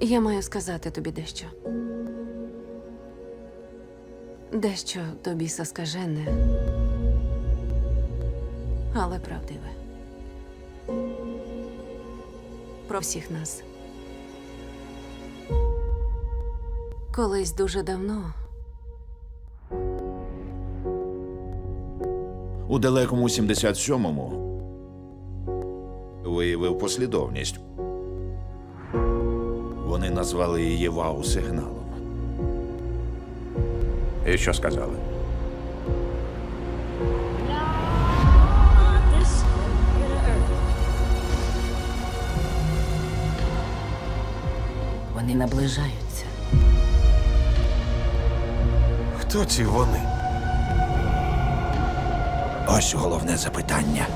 Я маю сказати тобі дещо. Дещо до біса скажене, але правдиве. Про всіх нас. Колись дуже давно У далекому 77-му виявив послідовність. Вони назвали її вау-сигналом. І що сказали? Вони наближаються. Хто ці вони? Ось головне запитання.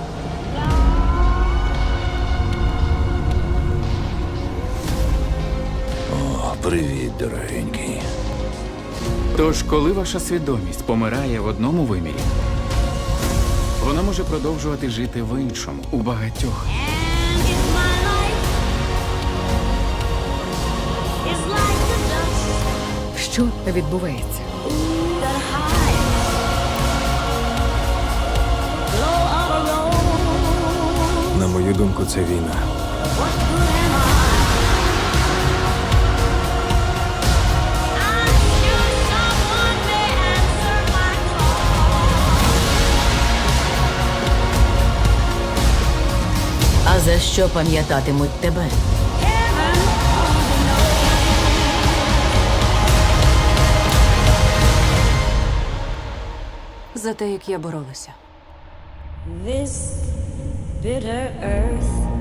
Привіт, дорогенький. Тож, коли ваша свідомість помирає в одному вимірі, вона може продовжувати жити в іншому, у багатьох. Що відбувається? На мою думку, це війна. Що пам'ятатимуть тебе? За те, як я боролася. This bitter earth